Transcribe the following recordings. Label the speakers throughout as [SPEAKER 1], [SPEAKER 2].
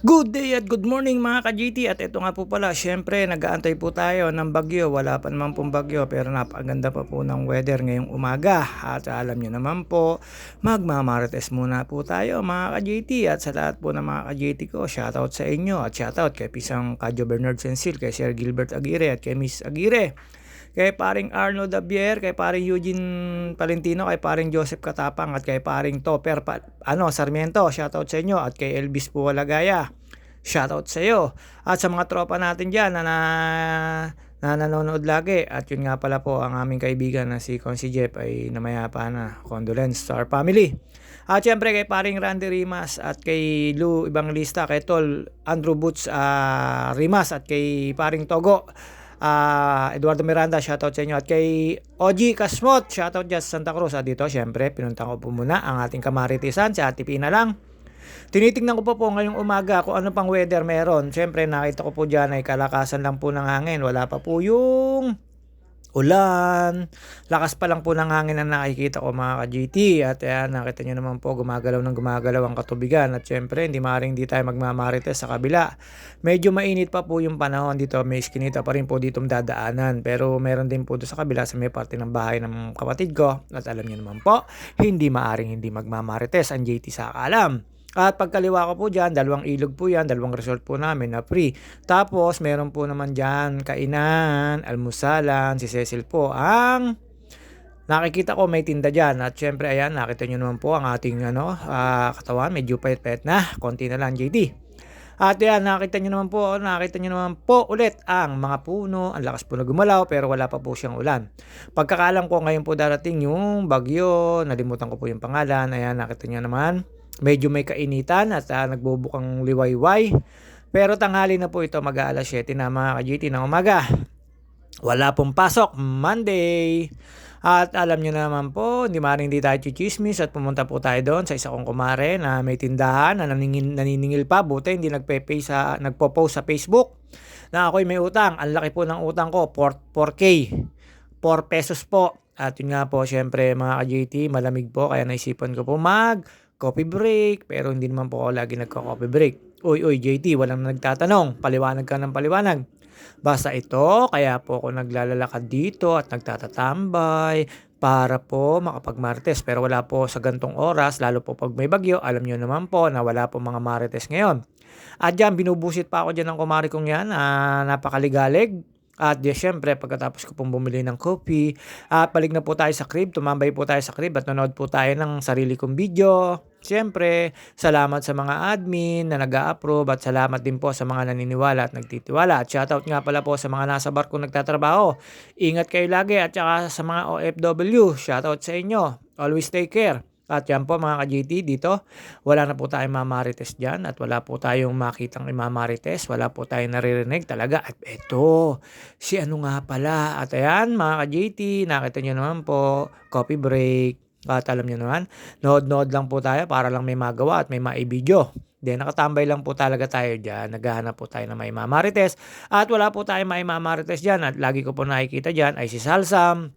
[SPEAKER 1] Good day at good morning mga ka-GT at ito nga po pala syempre nag-aantay po tayo ng bagyo. Wala pa naman pong bagyo pero napakaganda pa po ng weather ngayong umaga. At alam nyo naman po magmamarites muna po tayo mga ka-GT at sa lahat po ng mga ka-GT ko shoutout sa inyo. At shoutout kay Pisang Kadyo Bernard Sensil kay Sir Gilbert Aguirre at kay Miss Aguirre kay paring Arnold Dabier, kay paring Eugene Palentino, kay paring Joseph Katapang at kay paring Topper pa, ano Sarmiento, shoutout sa inyo at kay Elvis Puwalagaya. Shoutout sa iyo. At sa mga tropa natin diyan na, na na nanonood lagi at yun nga pala po ang aming kaibigan na si Consi Jeff ay namayapa na condolence to our family at syempre kay paring Randy Rimas at kay Lou Ibanglista kay Tol Andrew Boots uh, Rimas at kay paring Togo uh, Eduardo Miranda, shoutout sa inyo. At kay OG Kasmot, shoutout dyan sa Santa Cruz. At dito, syempre, pinunta ko po muna ang ating kamaritisan, si Ate Pina lang. Tinitingnan ko po po ngayong umaga kung ano pang weather meron. Syempre, nakita ko po dyan ay kalakasan lang po ng hangin. Wala pa po yung ulan, lakas pa lang po ng hangin na nakikita ko mga ka-GT at ayan nakita nyo naman po gumagalaw ng gumagalaw ang katubigan. At syempre hindi maaaring di tayo magmamarites sa kabila. Medyo mainit pa po yung panahon dito. May skinita pa rin po dito dadaanan. Pero meron din po doon sa kabila sa may parte ng bahay ng kapatid ko. At alam nyo naman po hindi maaaring hindi magmamarites ang JT sa alam at pagkaliwa ko po dyan, dalawang ilog po yan, dalawang resort po namin na free. Tapos, meron po naman dyan kainan, almusalan, si Cecil po ang nakikita ko may tinda dyan. At syempre, ayan, nakita nyo naman po ang ating ano, uh, katawan, medyo payat-payat na, konti na lang JD. At yan, nakita nyo naman po, nakita nyo naman po ulit ang mga puno, ang lakas po na gumalaw pero wala pa po siyang ulan. Pagkakalam ko ngayon po darating yung bagyo, nalimutan ko po yung pangalan, ayan, nakita nyo naman medyo may kainitan at uh, nagbubukang liwayway. Pero tanghali na po ito mag-aalas 7 na mga ka-GT ng umaga. Wala pong pasok Monday. At alam nyo naman po, hindi maring hindi tayo chichismis at pumunta po tayo doon sa isa kong kumare na may tindahan na naniningil, naniningil pa. Buti hindi nagpe sa, nagpo-post sa Facebook na ako'y may utang. Ang laki po ng utang ko, 4, 4K. 4 pesos po. At yun nga po, syempre mga ka-JT, malamig po. Kaya naisipan ko po mag coffee break, pero hindi naman po ako lagi nagko-coffee break. Uy, uy, JT, walang nagtatanong. Paliwanag ka ng paliwanag. Basta ito, kaya po ako naglalalakad dito at nagtatatambay para po makapag-martes. Pero wala po sa gantong oras, lalo po pag may bagyo, alam nyo naman po na wala po mga marites ngayon. At dyan, binubusit pa ako dyan ng kumari kong yan, uh, napakaligalig. At di, syempre, pagkatapos ko pong bumili ng coffee, at uh, balik na po tayo sa crib, tumambay po tayo sa crib at nanood po tayo ng sarili kong video. Siyempre, salamat sa mga admin na nag-a-approve at salamat din po sa mga naniniwala at nagtitiwala. At shoutout nga pala po sa mga nasa barko nagtatrabaho. Ingat kayo lagi at saka sa mga OFW, shoutout sa inyo. Always take care. At yan po mga ka-GT dito, wala na po tayong mamarites dyan at wala po tayong makitang imamarites, wala po tayong naririnig talaga. At eto, si ano nga pala. At ayan mga ka-GT, nakita nyo naman po, coffee break. At alam nyo naman, nood-nood lang po tayo para lang may magawa at may maibidyo. Then, nakatambay lang po talaga tayo dyan. Naghahanap po tayo ng may mamarites. At wala po tayong may mamarites dyan. At lagi ko po nakikita dyan ay si Salsam,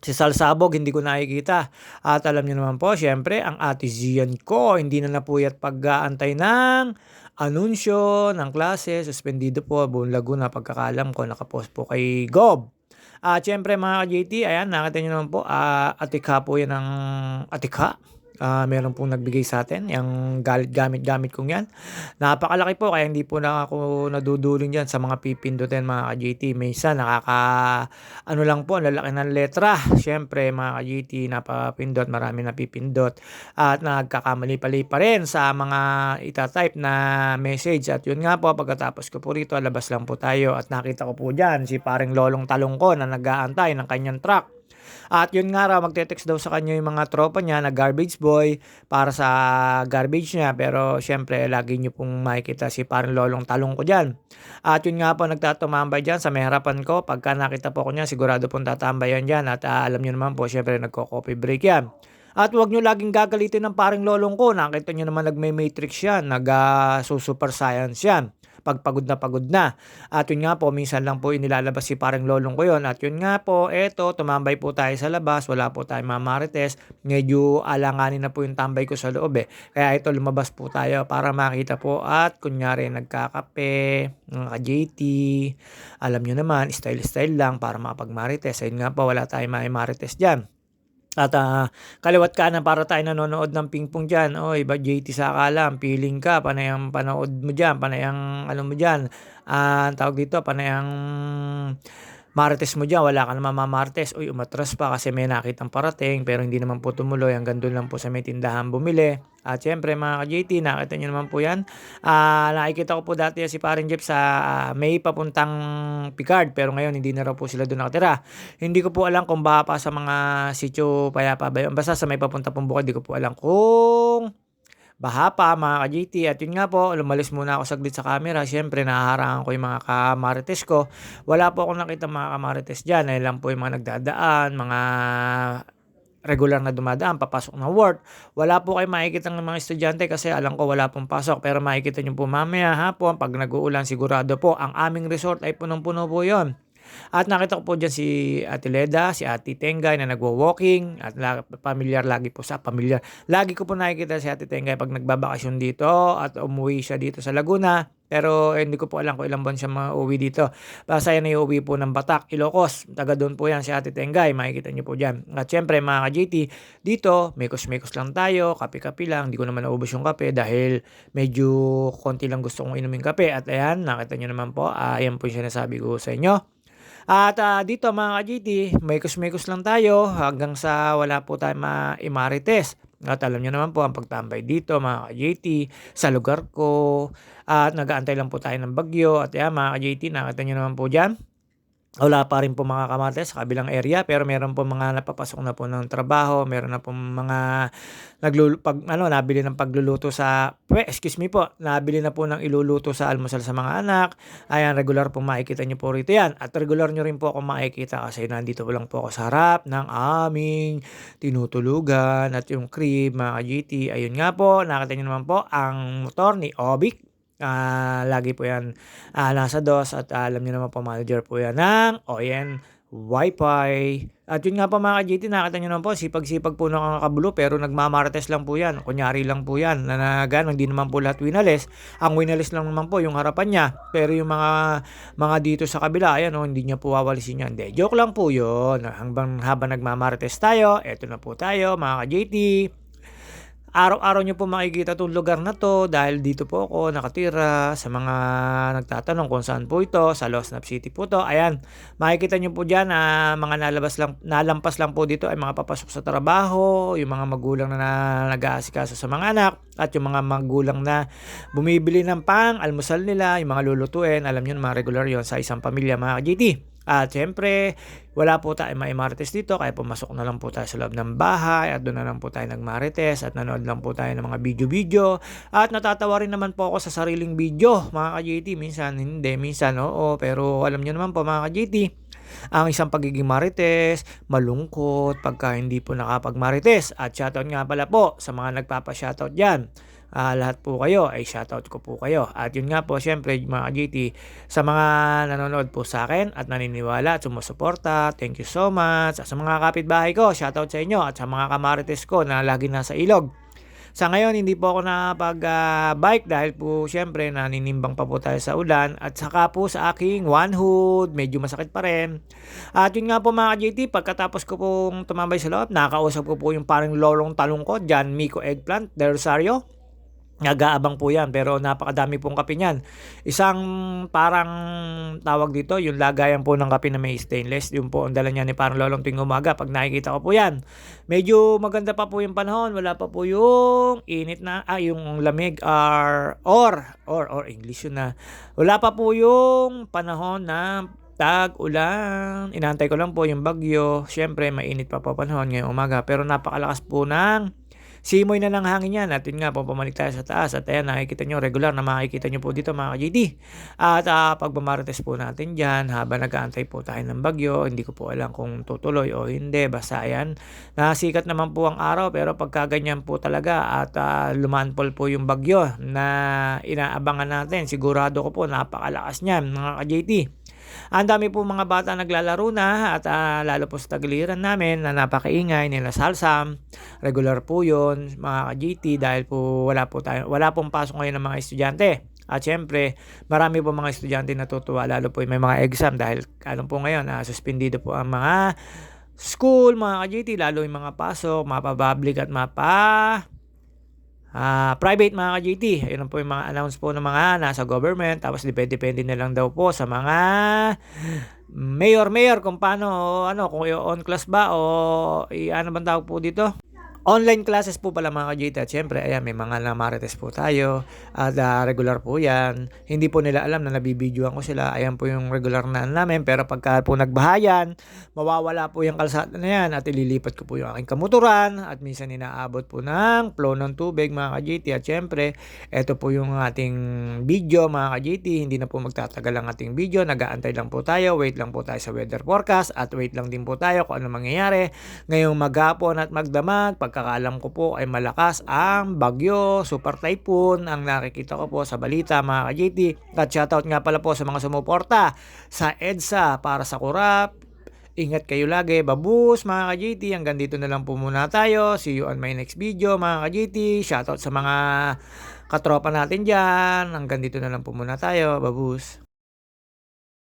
[SPEAKER 1] Si Salsabog, hindi ko nakikita. At alam niyo naman po, syempre, ang artisan ko, hindi na napuyat pag-aantay ng anunsyo ng klase. Suspendido po, buong Laguna, pagkakalam ko, nakapost po kay Gob. At syempre mga JT, ayan, nakita niyo naman po, uh, atika po yan ng atika uh, meron pong nagbigay sa atin, yung gamit-gamit kong yan. Napakalaki po, kaya hindi po na ako nadudulong dyan sa mga pipindutin mga ka-GT. Minsan, nakaka, ano lang po, lalaki ng letra. Siyempre, mga ka-GT, napapindot, marami napipindot. At nagkakamali-pali pa rin sa mga itatype na message. At yun nga po, pagkatapos ko po rito, labas lang po tayo. At nakita ko po dyan, si paring lolong talong ko na nag-aantay ng kanyang truck at yun nga raw, magte-text daw sa kanya yung mga tropa niya na garbage boy para sa garbage niya. Pero syempre, lagi niyo pong makikita si parang lolong talong ko dyan. At yun nga po, nagtatumambay dyan sa may ko. Pagka nakita po ko niya, sigurado pong tatambayan dyan. At uh, alam niyo naman po, syempre, nagko-coffee break yan. At huwag nyo laging gagalitin ng paring lolong ko. Nakita nyo naman nagme-matrix yan, nag-super uh, science yan. Pag pagod na pagod na. At yun nga po, minsan lang po inilalabas si parang lolong ko yun. At yun nga po, eto, tumambay po tayo sa labas, wala po tayong mamarites. Medyo alanganin na po yung tambay ko sa loob eh. Kaya ito, lumabas po tayo para makita po at kunyari nagkakape, mga ka-JT. Alam nyo naman, style-style lang para makapag-marites. Ayun nga po, wala tayong marites dyan. At uh, kaliwat kanan para tayo nanonood ng pingpong dyan. O, iba JT sa akalam, feeling ka, panay ang panood mo dyan, panay ang ano mo dyan. Uh, tawag dito, panay ang Marites mo dyan, wala ka naman mamartes. Uy, umatras pa kasi may nakitang parating pero hindi naman po tumuloy. Hanggang doon lang po sa may tindahan bumili. At syempre mga ka-JT, nakita nyo naman po yan. Uh, nakikita ko po dati si Parin Jeff sa uh, may papuntang Picard pero ngayon hindi na raw po sila doon nakatira. Hindi ko po alam kung baka pa sa mga sityo payapa ba yun. Basta sa may papunta pong bukid, hindi ko po alam kung baha pa mga ka-GT. At yun nga po, lumalis muna ako saglit sa camera. Siyempre, nahaharangan ko yung mga kamarites ko. Wala po akong nakita mga kamarites dyan. Ayun lang po yung mga nagdadaan, mga regular na dumadaan, papasok na work. Wala po kayo makikita ng mga estudyante kasi alam ko wala pong pasok. Pero makikita nyo po mamaya hapon, pag nag-uulan sigurado po, ang aming resort ay punong-puno po yon at nakita ko po dyan si Ate Leda, si Ate Tengay na nagwo-walking at la- familiar lagi po sa familiar. Lagi ko po nakikita si Ate Tengay pag nagbabakasyon dito at umuwi siya dito sa Laguna. Pero eh, hindi ko po alam kung ilang buwan siya mauwi dito. Basta yan ay uwi po ng Batak, Ilocos. Taga doon po yan si Ate Tengay. Makikita niyo po dyan. At syempre mga ka-JT, dito, mekos-mekos lang tayo. Kape-kape lang. Hindi ko naman naubos yung kape dahil medyo konti lang gusto kong inumin kape. At ayan, nakita niyo naman po. Uh, ayan po yung sinasabi ko sa inyo. At uh, dito mga ka-GT, maykos-maykos lang tayo hanggang sa wala po tayo ma-imarites. At alam nyo naman po ang pagtambay dito mga ka-JT sa lugar ko. At nagaantay lang po tayo ng bagyo. At yan mga ka-JT, nakita nyo naman po dyan wala pa rin po mga kamates sa kabilang area pero meron po mga napapasok na po ng trabaho, meron na po mga naglulu pag ano nabili ng pagluluto sa excuse me po, nabili na po ng iluluto sa almusal sa mga anak. Ayan, regular po makikita niyo po rito 'yan. At regular niyo rin po ako makikita kasi nandito po lang po ako sa harap ng aming tinutulugan at yung crib mga GT. Ayun nga po, nakita niyo naman po ang motor ni Obic Uh, lagi po yan uh, nasa DOS at uh, alam niyo naman po manager po yan ng ON Wi-Fi. At yun nga po mga ka-GT, nakita nyo naman po, sipag-sipag po ng kabulo pero nagmamarites lang po yan. Kunyari lang po yan na, na hindi naman po lahat winalis. Ang winalis lang naman po yung harapan niya. Pero yung mga mga dito sa kabila, ayan oh, hindi niya po wawalisin yan. Hindi, joke lang po yun. Hanggang habang nagmamarites tayo, eto na po tayo mga ka-GT. Araw-araw nyo po makikita itong lugar na to dahil dito po ako nakatira sa mga nagtatanong kung saan po ito, sa Los Nap City po to. Ayan, makikita nyo po dyan na mga nalabas lang, nalampas lang po dito ay mga papasok sa trabaho, yung mga magulang na nag-aasikaso sa mga anak, at yung mga magulang na bumibili ng pang, almusal nila, yung mga lulutuin, alam nyo, mga regular yon sa isang pamilya mga GT. At syempre, wala po tayo marites dito, kaya pumasok na lang po tayo sa loob ng bahay at doon na lang po tayo nagmarites at nanood lang po tayo ng mga video-video. At natatawa rin naman po ako sa sariling video, mga ka-JT. Minsan hindi, minsan oo, pero alam nyo naman po mga ka-JT, ang isang pagiging marites, malungkot pagka hindi po nakapag-marites. At shoutout nga pala po sa mga nagpapa-shoutout dyan uh, lahat po kayo ay shoutout ko po kayo. At yun nga po, syempre mga GT, sa mga nanonood po sa akin at naniniwala at sumusuporta, thank you so much. At sa mga kapitbahay ko, shoutout sa inyo at sa mga kamarites ko na lagi nasa ilog. Sa ngayon, hindi po ako nakapag-bike uh, dahil po syempre naninimbang pa po tayo sa ulan at saka po sa aking one hood, medyo masakit pa rin. At yun nga po mga JT, pagkatapos ko pong tumambay sa loob, nakausap ko po yung parang lolong talong ko, John Miko Eggplant, de Rosario. Nag-aabang po yan pero napakadami pong kape niyan. Isang parang tawag dito, yung lagayan po ng kape na may stainless. Yung po ang dala niya ni parang lolong tuwing umaga pag nakikita ko po yan. Medyo maganda pa po yung panahon. Wala pa po yung init na, ah yung lamig or, or, or, or English yun na. Wala pa po yung panahon na tag-ulan. Inantay ko lang po yung bagyo. Siyempre, mainit pa po panahon ngayong umaga. Pero napakalakas po ng simoy na ng hangin yan. At yun nga po, pumalik tayo sa taas. At ayan, nakikita nyo, regular na makikita nyo po dito mga ka-GT. At uh, pagbamarites po natin dyan, habang nag-aantay po tayo ng bagyo, hindi ko po alam kung tutuloy o hindi. Basta ayan, nasikat naman po ang araw, pero pagka ganyan po talaga at uh, lumanpol po yung bagyo na inaabangan natin, sigurado ko po napakalakas niyan mga ka-JT. Ang dami po mga bata naglalaro na at uh, lalo po sa tagiliran namin na napakaingay nila salsam. Regular po yun mga ka-GT dahil po wala po tayo, wala pong pasok ngayon ng mga estudyante. At syempre, marami po mga estudyante natutuwa lalo po may mga exam dahil ano po ngayon, uh, suspendido po ang mga school, mga ka-GT, lalo yung mga pasok, mapa public at mapa Ah, private mga ka-GT, ayun po yung mga announce po ng mga nasa government. Tapos depende-depende na lang daw po sa mga mayor-mayor kung paano, ano, kung on class ba o i- ano bang tawag po dito? Online classes po pala mga ka-JT at syempre ayan may mga namarites po tayo. At uh, regular po yan. Hindi po nila alam na nabibidyoan ko sila. Ayan po yung regular na namin. Pero pagka po nagbahayan mawawala po yung kalsada na yan at ililipat ko po yung aking kamuturan. At minsan inaabot po ng flow ng tubig mga ka-JT at syempre ito po yung ating video mga ka-JT hindi na po magtatagal ang ating video. Nagaantay lang po tayo. Wait lang po tayo sa weather forecast. At wait lang din po tayo kung ano mangyayari ngayong maghapon at magdamag pagkakaalam ko po ay malakas ang bagyo, super typhoon ang nakikita ko po sa balita mga ka-JT. At shoutout nga pala po sa mga sumuporta sa EDSA para sa kurap. Ingat kayo lagi, babus mga ka-JT. Hanggang dito na lang po muna tayo. See you on my next video mga ka-JT. Shoutout sa mga katropa natin dyan. Hanggang dito na lang po muna tayo, babus.